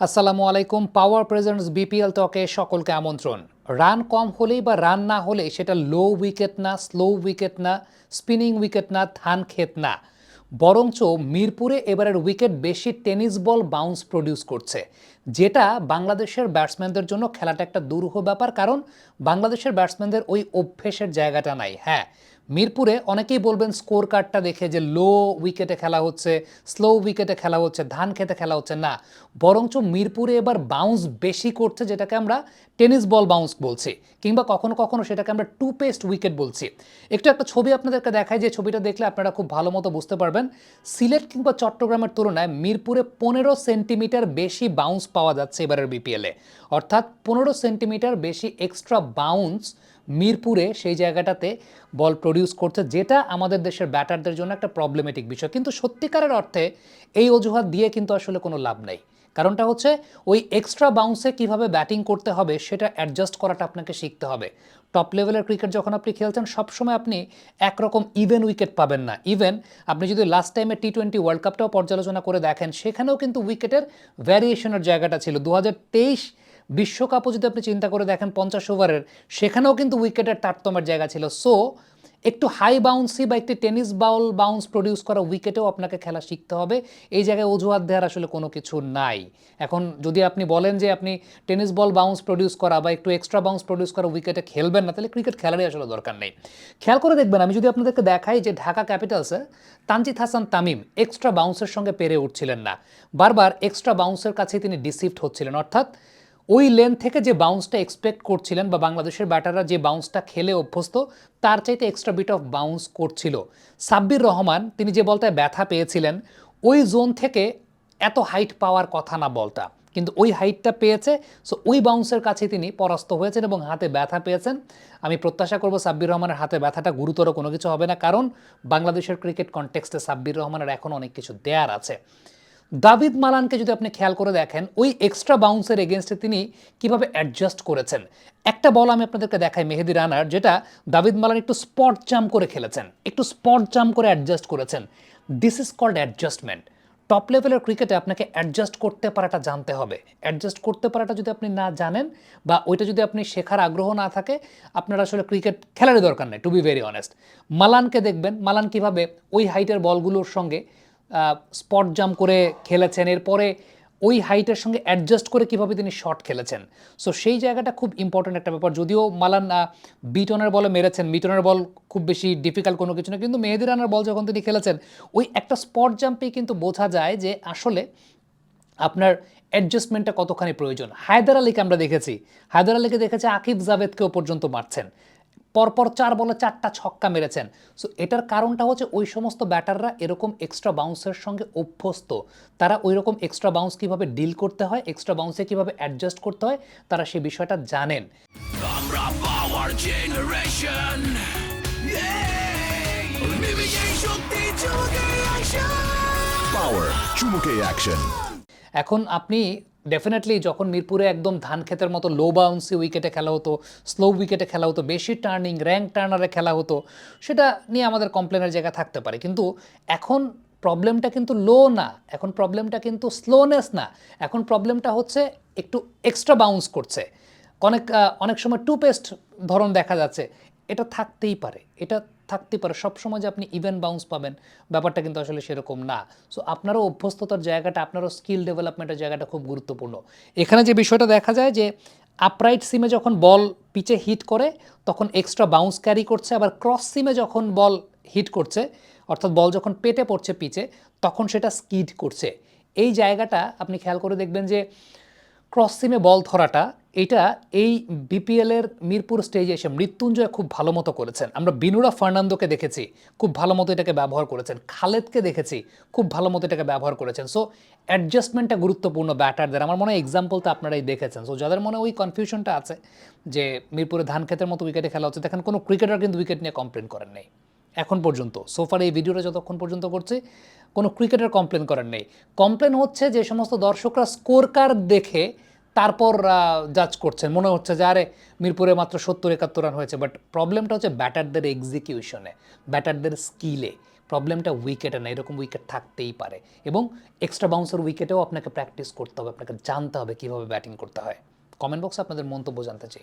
আসসালামু আলাইকুম পাওয়ার presents BPL টকে সকলকে আমন্ত্রণ। রান কম হলেই বা রান না হলেই সেটা লো উইকেট না স্লো উইকেট না স্পিনিং উইকেট না, ধান ক্ষেত না। বরঞ্চ মিরপুরে এবারের উইকেট বেশি টেনিস বল বাউন্স প্রডিউস করছে। যেটা বাংলাদেশের ব্যাটসম্যানদের জন্য খেলাটা একটা দুরূহ ব্যাপার, কারণ বাংলাদেশের ব্যাটসম্যানদের ওই অভ্যেসের জায়গাটা নাই। হ্যাঁ মিরপুরে অনেকেই বলবেন স্কোর কার্ডটা দেখে যে লো উইকেটে খেলা হচ্ছে, স্লো উইকেটে খেলা হচ্ছে, ধান খেতে খেলা হচ্ছে, না। বরঞ্চ মিরপুরে এবার বাউন্স বেশি করছে যেটাকে আমরা টেনিস বল বাউন্স বলছি, কিংবা কখনো কখনো সেটাকে আমরা টু পেস্ট উইকেট বলছি। একটু একটা ছবি আপনাদেরকে দেখায় যে ছবিটা দেখলে আপনারা খুব ভালো মতো বুঝতে পারবেন। সিলেট কিংবা চট্টগ্রামের তুলনায় মিরপুরে পনেরো সেন্টিমিটার বেশি বাউন্স পাওয়া যাচ্ছে এবারের বিপিএলে অর্থাৎ পনেরো সেন্টিমিটার বেশি এক্সট্রা বাউন্স মিরপুরে সেই জায়গাটাতে বল প্রডিউস করছে, যেটা আমাদের দেশের ব্যাটারদের জন্য একটা প্রবলেমেটিক বিষয়। কিন্তু সত্যিকারের অর্থে এই অজুহাত দিয়ে কিন্তু আসলে কোনো লাভ নেই। কারণটা হচ্ছে ওই এক্সট্রা বাউন্সে কীভাবে ব্যাটিং করতে হবে, সেটা অ্যাডজাস্ট করাটা আপনাকে শিখতে হবে। টপ লেভেলের ক্রিকেট যখন আপনি খেলছেন, সবসময় আপনি একরকম ইভেন উইকেট পাবেন না। ইভেন আপনি যদি লাস্ট টাইমে টি টোয়েন্টি ওয়ার্ল্ড কাপটাও পর্যালোচনা করে দেখেন, সেখানেও কিন্তু উইকেটের ভ্যারিয়েশনের জায়গাটা ছিল। দু হাজার তেইশ বিশ্বকাপও যদি আপনি চিন্তা করে দেখেন পঞ্চাশ ওভারের, সেখানেও কিন্তু উইকেটের তারতম্যের জায়গা ছিল। সো একটু হাই বাউন্সি বা একটি টেনিস বাউল বাউন্স প্রডিউস করা উইকেটেও আপনাকে খেলা শিখতে হবে। এই জায়গায় অজুহাত দেওয়ার আসলে কোনো কিছু নাই। এখন যদি আপনি বলেন যে আপনি টেনিস বল বাউন্স প্রডিউস করা বা একটু এক্সট্রা বাউন্স প্রডিউস করা উইকেটে খেলবেন না, তাহলে ক্রিকেট খেলারই আসলে দরকার নেই। খেয়াল করে দেখবেন, আমি যদি আপনাদেরকে দেখাই যে ঢাকা ক্যাপিটালসে তানজিদ হাসান তামিম এক্সট্রা বাউন্সের সঙ্গে পেরে উঠছিলেন না। বারবার এক্সট্রা বাউন্সের কাছে তিনি ডিসিভড হচ্ছিলেন। অর্থাৎ ওই লেন থেকে যে বাউন্সটা এক্সপেক্ট করছিলেন বা বাংলাদেশের ব্যাটাররা যে বাউন্সটা খেলে অভ্যস্ত, তার চাইতে এক্সট্রা বিট অফ বাউন্স করছিল। সাব্বির রহমান, তিনি যে বলটায় ব্যথা পেয়েছিলেন, ওই জোন থেকে এত হাইট পাওয়ার কথা না বলটা। কিন্তু ওই হাইটটা পেয়েছে সো ওই বাউন্সের কাছে তিনি পরাস্ত হয়েছেন এবং হাতে ব্যথা পেয়েছেন। আমি প্রত্যাশা করব সাব্বির রহমানের হাতে ব্যথাটা গুরুতর কোনো কিছু হবে না, কারণ বাংলাদেশের ক্রিকেট কনটেক্সটে সাব্বির রহমানের এখন অনেক কিছু দেয়ার আছে। দাভিদ মালানকে যদি আপনি খেয়াল করে দেখেন, ওই এক্সট্রা বাউন্সের এগেনস্টে তিনি কীভাবে অ্যাডজাস্ট করেছেন? একটা বল আমি আপনাদেরকে দেখাই, মেহেদি রানার, যেটা দাভিদ মালান একটু স্পট জাম্প করে খেলেছেন, একটু স্পট জাম্প করে অ্যাডজাস্ট করেছেন। This is called adjustment top লেভেলের ক্রিকেটে আপনাকে অ্যাডজাস্ট করতে পারাটা জানতে হবে। অ্যাডজাস্ট করতে পারাটা যদি আপনি না জানেন বা ওইটা যদি আপনি শেখার আগ্রহ না থাকে, আপনার আসলে ক্রিকেট খেলারই দরকার নেই টু বি ভেরি অনেস্ট মালানকে দেখবেন, মালান কীভাবে ওই হাইটের বলগুলোর সঙ্গে স্পট জাম্প করে খেলেছেন। এরপরে ওই হাইটের সঙ্গে অ্যাডজাস্ট করে কীভাবে তিনি শট খেলেছেন। সো সেই জায়গাটা খুব ইম্পর্ট্যান্ট একটা ব্যাপার। যদিও মালান বিটনের বলে মেরেছেন। মিটনের বল খুব বেশি ডিফিকাল্ট কোনো কিছু না। কিন্তু মেহেদি রানার বল যখন তিনি খেলেছেন, ওই একটা স্পট জাম্পেই কিন্তু বোঝা যায় যে আসলে আপনার অ্যাডজাস্টমেন্টটা কতখানি প্রয়োজন। হায়দার আলীকে আমরা দেখেছি। হায়দার আলীকে দেখেছি আকিব জাভেদকেও পর্যন্ত মারছেন। পরপর চার বলে চারটা ছক্কা মেরেছেন। সো এটার কারণটা হচ্ছে ওই সমস্ত ব্যাটাররা এরকম এক্সট্রা বাউন্সের সঙ্গে অভ্যস্ত। তারা ওই রকম এক্সট্রা বাউন্স কীভাবে ডিল করতে হয় এক্সট্রা বাউন্সে কীভাবে অ্যাডজাস্ট করতে হয় তারা সেই বিষয়টা জানেন। আমরা পাওয়ার জেনারেশন চুমুকে অ্যাকশন এখন আপনি ডেফিনেটলি যখন মিরপুরে একদম ধান ক্ষেতের মতো লো বাউন্সি উইকেটে খেলা হতো স্লো উইকেটে খেলা হতো, বেশি টার্নিং র্যাঙ্ক টার্নারে খেলা হতো, সেটা নিয়ে আমাদের কমপ্লেনের জায়গা থাকতে পারে। কিন্তু এখন প্রবলেমটা কিন্তু লো না, এখন প্রবলেমটা কিন্তু স্লোনেস না, এখন প্রবলেমটা হচ্ছে একটু এক্সট্রা বাউন্স করছে। অনেক অনেক সময় টু পেস্ট ধরন দেখা যাচ্ছে, এটা থাকতেই পারে, এটা থাকতেই পারে। সবসময় যে আপনি ইভেন বাউন্স পাবেন, ব্যাপারটা কিন্তু আসলে সেরকম না। সো আপনারও অভ্যস্ততার জায়গাটা, আপনারও স্কিল ডেভেলপমেন্টের জায়গাটা খুব গুরুত্বপূর্ণ। এখানে যে বিষয়টা দেখা যায় যে আপরাইট সিমে যখন বল পিচে হিট করে, তখন এক্সট্রা বাউন্স ক্যারি করছে। আবার ক্রস সিমে যখন বল হিট করছে, অর্থাৎ বল যখন পেটে পড়ছে পিচে তখন সেটা স্কিড করছে। এই জায়গাটা আপনি খেয়াল করে দেখবেন যে ক্রস সিমে বল ধরাটা এটা এই বিপিএলের মিরপুর স্টেজে এসে মৃত্যুঞ্জয় খুব ভালো মতো করেছেন। আমরা বিনুরা ফার্নান্দোকে দেখেছি, খুব ভালো মতো এটাকে ব্যবহার করেছেন। খালেদকে দেখেছি, খুব ভালো মতো এটাকে ব্যবহার করেছেন। সো অ্যাডজাস্টমেন্টটা গুরুত্বপূর্ণ ব্যাটারদের আমার মনে হয় এক্সাম্পল তো আপনারাই দেখেছেন। সো যাদের মনে ওই কনফিউশনটা আছে যে মিরপুরে ধান ক্ষেতের মতো উইকেটে খেলা হচ্ছে, দেখেন কোনো ক্রিকেটার কিন্তু উইকেট নিয়ে কমপ্লেন করেন নেই। এখন পর্যন্ত। সোফার এই ভিডিওটা যতক্ষণ পর্যন্ত করছে, কোনো ক্রিকেটার কমপ্লেন করার নেই। কমপ্লেন হচ্ছে যে সমস্ত দর্শকরা স্কোর কার্ড দেখে তারপর জাজ করছেন। মনে হচ্ছে যে, আরে, মিরপুরে মাত্র সত্তর একাত্তর রান হয়েছে বাট প্রবলেমটা হচ্ছে ব্যাটারদের এক্সিকিউশনে ব্যাটারদের স্কিলে প্রবলেমটা উইকেটে না, এরকম উইকেট থাকতেই পারে। এবং এক্সট্রা বাউন্সার উইকেটেও আপনাকে প্র্যাকটিস করতে হবে, আপনাকে জানতে হবে কীভাবে ব্যাটিং করতে হয়। কমেন্ট বক্সে আপনাদের মন্তব্য জানতে চাই।